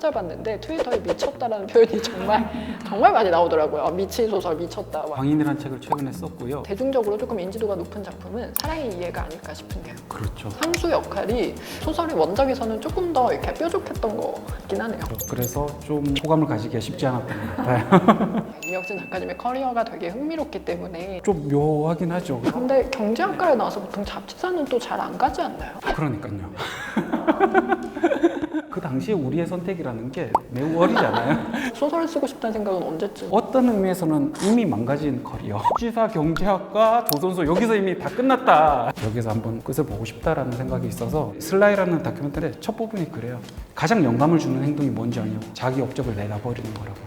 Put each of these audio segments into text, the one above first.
찾아봤는데 트위터에 미쳤다라는 표현이 정말 정말 많이 나오더라고요. 미친 소설 미쳤다. 막. 광인이라는 책을 최근에 썼고요. 대중적으로 조금 인지도가 높은 작품은 사랑의 이해가 아닐까 싶은데요. 그렇죠. 상수 역할이 소설의 원작에서는 조금 더 이렇게 뾰족했던 것 같긴 하네요. 그래서 좀 호감을 가지기가 쉽지 않았던 것 같아요. 이혁진 작가님의 커리어가 되게 흥미롭기 때문에 좀 묘하긴 하죠. 근데 경제학과에 나와서 보통 잡지사는 또 잘 안 가지 않나요? 그러니까요. 그 당시에 우리의 선택이라는 게 매우 어리잖아요. 소설을 쓰고 싶다는 생각은 언제쯤? 어떤 의미에서는 이미 망가진 커리어. 지사 경제학과 조선소 여기서 이미 다 끝났다. 여기서 한번 끝을 보고 싶다라는 생각이 있어서 슬라이라는 다큐멘터리의 첫 부분이 그래요. 가장 영감을 주는 행동이 뭔지 아냐고. 자기 업적을 내다버리는 거라고.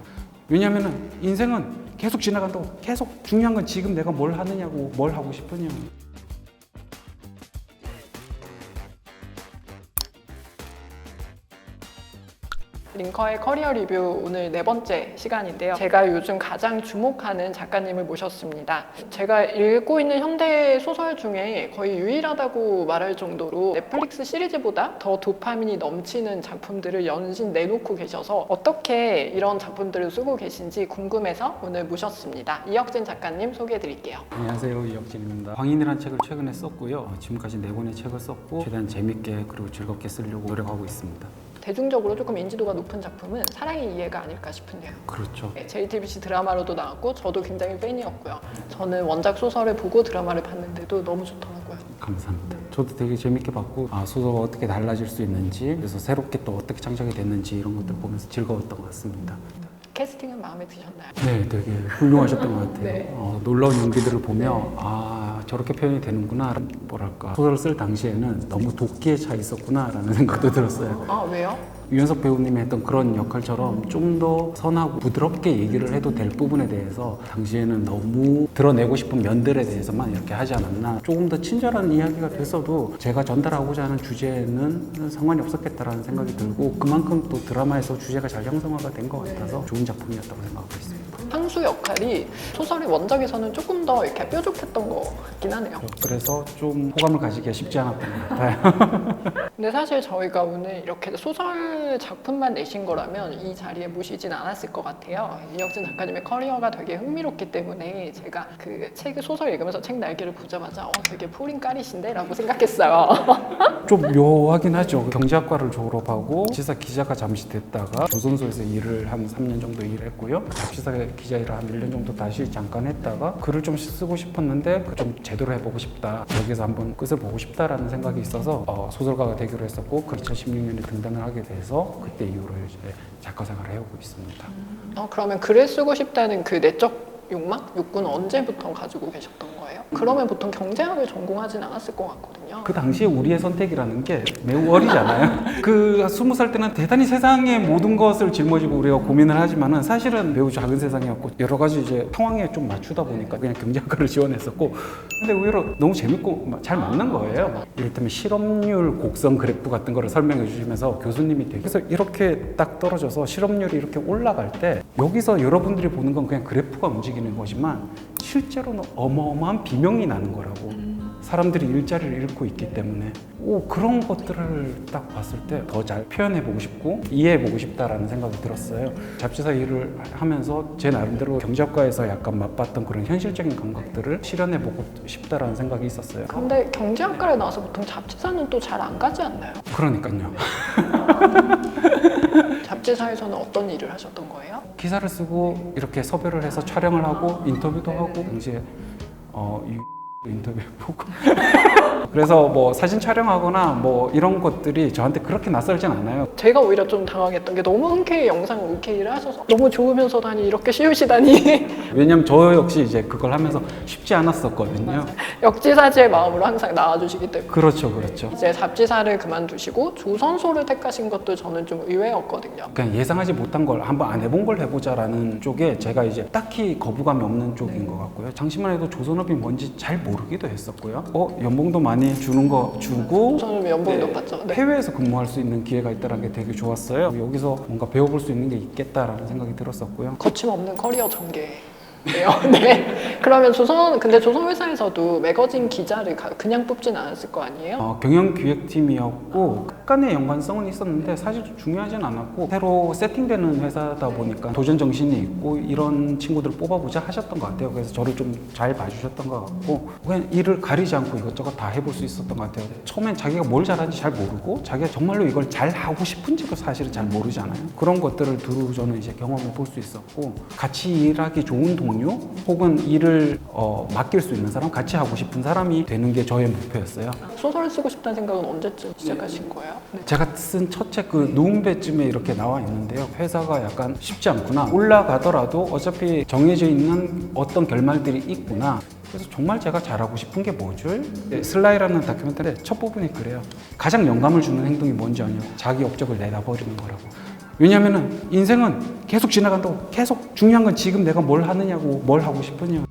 왜냐면은 인생은 계속 지나간다고. 계속 중요한 건 지금 내가 뭘 하느냐고, 뭘 하고 싶으냐고. 링커의 커리어 리뷰 오늘 네 번째 시간인데요. 제가 요즘 가장 주목하는 작가님을 모셨습니다. 제가 읽고 있는 현대 소설 중에 거의 유일하다고 말할 정도로 넷플릭스 시리즈보다 더 도파민이 넘치는 작품들을 연신 내놓고 계셔서 어떻게 이런 작품들을 쓰고 계신지 궁금해서 오늘 모셨습니다. 이혁진 작가님 소개해 드릴게요. 안녕하세요 이혁진입니다. 광인이라는 책을 최근에 썼고요. 어, 지금까지 네 권의 책을 썼고 최대한 재밌게 그리고 즐겁게 쓰려고 노력하고 있습니다. 대중적으로 조금 인지도가 높은 작품은 사랑의 이해가 아닐까 싶은데요. 그렇죠. 네, JTBC 드라마로도 나왔고 저도 굉장히 팬이었고요. 저는 원작 소설을 보고 드라마를 봤는데도 너무 좋더라고요. 감사합니다. 저도 되게 재밌게 봤고 아, 소설가 어떻게 달라질 수 있는지 그래서 새롭게 또 어떻게 창작이 됐는지 이런 것들 보면서 즐거웠던 것 같습니다. 캐스팅은 마음에 드셨나요? 네, 되게 훌륭하셨던 것 같아요. 네. 어, 놀라운 연기들을 보며 아 저렇게 표현이 되는구나 뭐랄까 소설을 쓸 당시에는 너무 도끼에 차 있었구나라는 생각도 들었어요. 아 왜요? 유연석 배우님이 했던 그런 역할처럼 좀 더 선하고 부드럽게 얘기를 해도 될 부분에 대해서 당시에는 너무 드러내고 싶은 면들에 대해서만 이렇게 하지 않았나 조금 더 친절한 이야기가 됐어도 제가 전달하고자 하는 주제는 상관이 없었겠다라는 생각이 들고 그만큼 또 드라마에서 주제가 잘 형성화가 된 것 같아서 좋은 작품이었다고 생각하고 있습니다. 상수 역할이 소설의 원작에서는 조금 더 이렇게 뾰족했던 것 같긴 하네요. 그래서 좀 호감을 가지기가 쉽지 않았던 것 같아요. 근데 사실 저희가 오늘 이렇게 소설 작품만 내신 거라면 이 자리에 모시진 않았을 것 같아요. 이혁진 작가님의 커리어가 되게 흥미롭기 때문에 제가 그 책 소설 읽으면서 책 날개를 보자마자 어 되게 포린 까리신데라고 생각했어요. 좀 묘하긴 하죠. 경제학과를 졸업하고 지사 기자가 잠시 됐다가 조선소에서 일을 한 3년 정도 일했고요. 잡지사 기자 일을 한 1년 정도 다시 잠깐 했다가 글을 좀 쓰고 싶었는데 그좀 제대로 해보고 싶다. 여기서 한번 끝을 보고 싶다라는 생각이 있어서 어, 소설가가 되기로 했었고 그 2016년에 등단을 하게 돼서 그때 이후로 이제 작가 생활을 해오고 있습니다. 어, 그러면 글을 쓰고 싶다는 그 내적 욕망? 욕구는 언제부터 가지고 계셨던 거예요? 그러면 보통 경제학을 전공하진 않았을 것 같거든요. 그 당시에 우리의 선택이라는 게 매우 어리잖아요. 그 스무 살 때는 대단히 세상의 모든 것을 짊어지고 우리가 고민을 하지만은 사실은 매우 작은 세상이었고 여러 가지 이제 상황에 좀 맞추다 보니까 그냥 경제학과를 지원했었고 근데 의외로 너무 재밌고 잘 맞는 거예요. 이를테면 실업률 곡선 그래프 같은 거를 설명해 주시면서 교수님이 되게 그래서 이렇게 딱 떨어져서 실업률이 이렇게 올라갈 때 여기서 여러분들이 보는 건 그냥 그래프가 움직이는 거지만 실제로는 어마어마한 비명이 나는 거라고. 사람들이 일자리를 잃고 있기 때문에 오 그런 것들을 딱 봤을 때 더 잘 표현해 보고 싶고 이해해 보고 싶다라는 생각이 들었어요. 잡지사 일을 하면서 제 나름대로 경제학과에서 약간 맛봤던 그런 현실적인 감각들을 실현해 보고 싶다라는 생각이 있었어요. 근데 경제학과를 나와서 보통 잡지사는 또 잘 안 가지 않나요? 그러니까요. 잡지사에서는 어떤 일을 하셨던 거예요? 기사를 쓰고 이렇게 섭외를 해서 촬영을 하고 인터뷰도 하고 당시에 어 이- 인터뷰 보고 그래서 뭐 사진 촬영하거나 뭐 이런 것들이 저한테 그렇게 낯설진 않아요. 제가 오히려 좀 당황했던 게 너무 흔쾌히 영상 오케이를 하셔서 너무 좋으면서도 아니 이렇게 쉬우시다니 왜냐면 저 역시 이제 그걸 하면서 쉽지 않았었거든요. 역지사지의 마음으로 항상 나와주시기 때문에 그렇죠, 그렇죠. 이제 잡지사를 그만두시고 조선소를 택하신 것도 저는 좀 의외였거든요. 그냥 예상하지 못한 걸 한번 안 해본 걸 해보자라는 쪽에 제가 이제 딱히 거부감이 없는 쪽인 것 같고요. 당시만 해도 조선업이 뭔지 잘 모르기도 했었고요. 어 연봉도 많이 주는 거 주고 저는 연봉이 높았죠. 네. 해외에서 근무할 수 있는 기회가 있다는 게 되게 좋았어요. 여기서 뭔가 배워볼 수 있는 게 있겠다라는 생각이 들었었고요. 거침없는 커리어 전개. 네요. 네. 그러면 조선 근데 조선 회사에서도 매거진 기자를 가- 그냥 뽑진 않았을 거 아니에요? 어, 경영기획팀이었고 약간의 연관성은 있었는데 사실 중요하진 않았고 새로 세팅되는 회사다 보니까 도전 정신이 있고 이런 친구들을 뽑아보자 하셨던 것 같아요. 그래서 저를 좀 잘 봐주셨던 것 같고 그냥 일을 가리지 않고 이것저것 다 해볼 수 있었던 것 같아요. 처음엔 자기가 뭘 잘하는지 잘 모르고 자기가 정말로 이걸 잘 하고 싶은지도 사실은 잘 모르잖아요. 그런 것들을 두루 저는 이제 경험해 볼 수 있었고 같이 일하기 좋은 동료 혹은 일을 어, 맡길 수 있는 사람, 같이 하고 싶은 사람이 되는 게 저의 목표였어요. 소설을 쓰고 싶다는 생각은 언제쯤 시작하신 거예요? 네. 제가 쓴 첫 책그 누움배쯤에 이렇게 나와 있는데요. 회사가 약간 쉽지 않구나. 올라가더라도 어차피 정해져 있는 어떤 결말들이 있구나. 그래서 정말 제가 잘하고 싶은 게 뭐죠? 네, 슬라이라는 다큐멘터리 첫 부분이 그래요. 가장 영감을 주는 행동이 뭔지 아냐고. 자기 업적을 내다버리는 거라고. 왜냐면은 인생은 계속 지나간다고 계속 중요한 건 지금 내가 뭘 하느냐고 뭘 하고 싶으냐